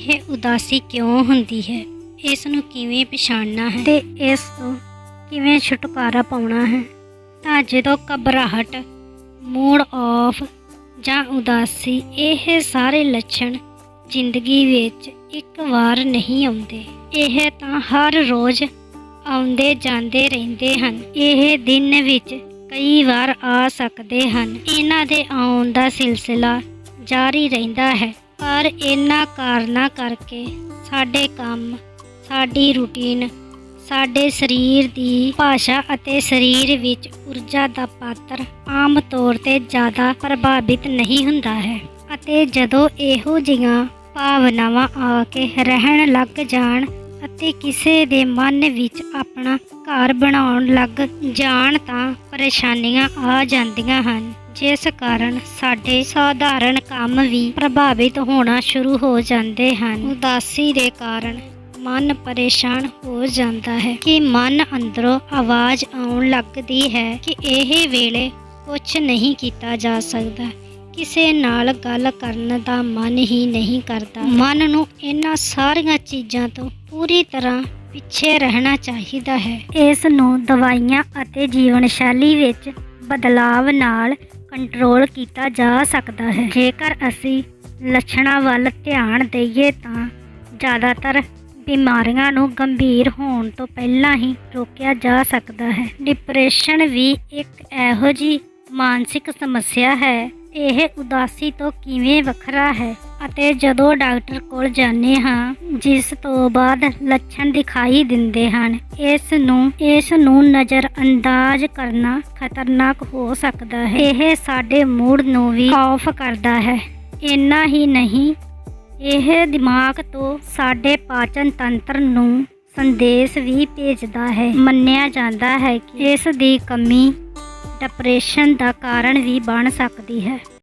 ਇਹ ਉਦਾਸੀ ਕਿਉਂ ਹੁੰਦੀ ਹੈ? ਇਸ ਨੂੰ ਕਿਵੇਂ ਪਛਾਣਨਾ ਹੈ? ਤੇ ਇਸ ਤੋਂ ਕਿਵੇਂ ਛੁਟਕਾਰਾ ਪਾਉਣਾ ਹੈ? ਤਾਂ ਜਦੋਂ ਘਬਰਾਹਟ ਮੂਡ ਆਫ ਜਾਂ ਉਦਾਸੀ ਇਹ ਸਾਰੇ ਲੱਛਣ ਜ਼ਿੰਦਗੀ ਵਿੱਚ ਇੱਕ ਵਾਰ ਨਹੀਂ ਆਉਂਦੇ। ਇਹ ਤਾਂ ਹਰ ਰੋਜ਼ ਆਉਂਦੇ ਜਾਂਦੇ ਰਹਿੰਦੇ ਹਨ। ਇਹ ਦਿਨ ਵਿੱਚ ਕਈ ਵਾਰ ਆ ਸਕਦੇ ਹਨ। ਇਹਨਾਂ ਦੇ ਆਉਣ ਦਾ ਸਿਲਸਿਲਾ ਜਾਰੀ ਰਹਿੰਦਾ ਹੈ। ਪਰ ਇਹਨਾਂ ਕਾਰਨਾਂ ਕਰਕੇ ਸਾਡੇ ਕੰਮ, ਸਾਡੀ ਰੁਟੀਨ, ਸਾਡੇ ਸਰੀਰ ਦੀ ਭਾਸ਼ਾ ਅਤੇ ਸਰੀਰ ਵਿੱਚ ਊਰਜਾ ਦਾ ਪਾਤਰ ਆਮ ਤੌਰ ਤੇ ਜ਼ਿਆਦਾ ਪ੍ਰਭਾਵਿਤ ਨਹੀਂ ਹੁੰਦਾ ਹੈ ਅਤੇ ਜਦੋਂ ਇਹੋ ਜਿਹੀਆਂ ਭਾਵਨਾਵਾਂ ਆ ਕੇ ਰਹਿਣ ਲੱਗ ਜਾਣ ਅਤੇ ਕਿਸੇ ਦੇ ਮਨ ਵਿੱਚ ਆਪਣਾ ਘਰ ਬਣਾਉਣ ਲੱਗ ਜਾਣ ਤਾਂ ਪਰੇਸ਼ਾਨੀਆਂ ਆ ਜਾਂਦੀਆਂ ਹਨ। ਜਿਸ ਕਾਰਨ ਸਾਡੇ ਸਾਧਾਰਨ ਕੰਮ ਵੀ ਪ੍ਰਭਾਵਿਤ ਹੋਣਾ ਸ਼ੁਰੂ ਹੋ ਜਾਂਦੇ ਹਨ। ਉਦਾਸੀ ਦੇ ਕਾਰਨ ਮਨ ਪਰੇਸ਼ਾਨ ਹੋ ਜਾਂਦਾ ਹੈ ਕਿ ਮਨ ਅੰਦਰੋਂ ਆਵਾਜ਼ ਆਉਣ ਲੱਗਦੀ ਹੈ ਕਿ ਇਹ ਵੇਲੇ ਕੁਝ ਨਹੀਂ ਕੀਤਾ ਜਾ ਸਕਦਾ। ਕਿਸੇ ਨਾਲ ਗੱਲ ਕਰਨ ਦਾ ਮਨ ਹੀ ਨਹੀਂ ਕਰਦਾ। ਮਨ ਨੂੰ ਇਹਨਾਂ ਸਾਰੀਆਂ ਚੀਜ਼ਾਂ ਤੋਂ ਪੂਰੀ ਤਰ੍ਹਾਂ ਪਿੱਛੇ ਰਹਿਣਾ ਚਾਹੀਦਾ ਹੈ। ਇਸ ਨੂੰ ਦਵਾਈਆਂ ਅਤੇ ਜੀਵਨ ਸ਼ੈਲੀ ਵਿੱਚ ਬਦਲਾਵ ਨਾਲ ਕੰਟਰੋਲ ਕੀਤਾ ਜਾ ਸਕਦਾ ਹੈ। ਜੇਕਰ ਅਸੀਂ ਲੱਛਣਾਂ ਵੱਲ ਧਿਆਨ ਦੇਈਏ ਤਾਂ ਜ਼ਿਆਦਾਤਰ ਬਿਮਾਰੀਆਂ ਨੂੰ ਗੰਭੀਰ ਹੋਣ ਤੋਂ ਪਹਿਲਾਂ ਹੀ ਰੋਕਿਆ ਜਾ ਸਕਦਾ ਹੈ। ਡਿਪਰੈਸ਼ਨ ਵੀ ਇੱਕ ਇਹੋ ਜਿਹੀ ਮਾਨਸਿਕ ਸਮੱਸਿਆ ਹੈ। ਇਹ ਉਦਾਸੀ ਤੋਂ ਕਿਵੇਂ ਵੱਖਰਾ ਹੈ? ਅਤੇ ਜਦੋਂ ਡਾਕਟਰ ਕੋਲ ਜਾਂਦੇ ਹਾਂ, ਜਿਸ ਤੋਂ ਬਾਅਦ ਲੱਛਣ ਦਿਖਾਈ ਦਿੰਦੇ ਹਨ, ਇਸ ਨੂੰ ਇਸ ਨੂੰ ਨਜ਼ਰ ਅੰਦਾਜ਼ ਕਰਨਾ ਖਤਰਨਾਕ ਹੋ ਸਕਦਾ ਹੈ। ਇਹ ਸਾਡੇ ਮੂਡ ਨੂੰ ਵੀ ਆਫ ਕਰਦਾ ਹੈ। ਇੰਨਾ ਹੀ ਨਹੀਂ, ਇਹ ਦਿਮਾਗ ਤੋਂ ਸਾਡੇ ਪਾਚਨ ਤੰਤਰ ਨੂੰ ਸੰਦੇਸ਼ ਵੀ ਭੇਜਦਾ ਹੈ। ਮੰਨਿਆ ਜਾਂਦਾ ਹੈ ਕਿ ਇਸ ਦੀ ਕਮੀ ਡਿਪਰੈਸ਼ਨ ਦਾ ਕਾਰਨ ਵੀ ਬਣ ਸਕਦੀ ਹੈ।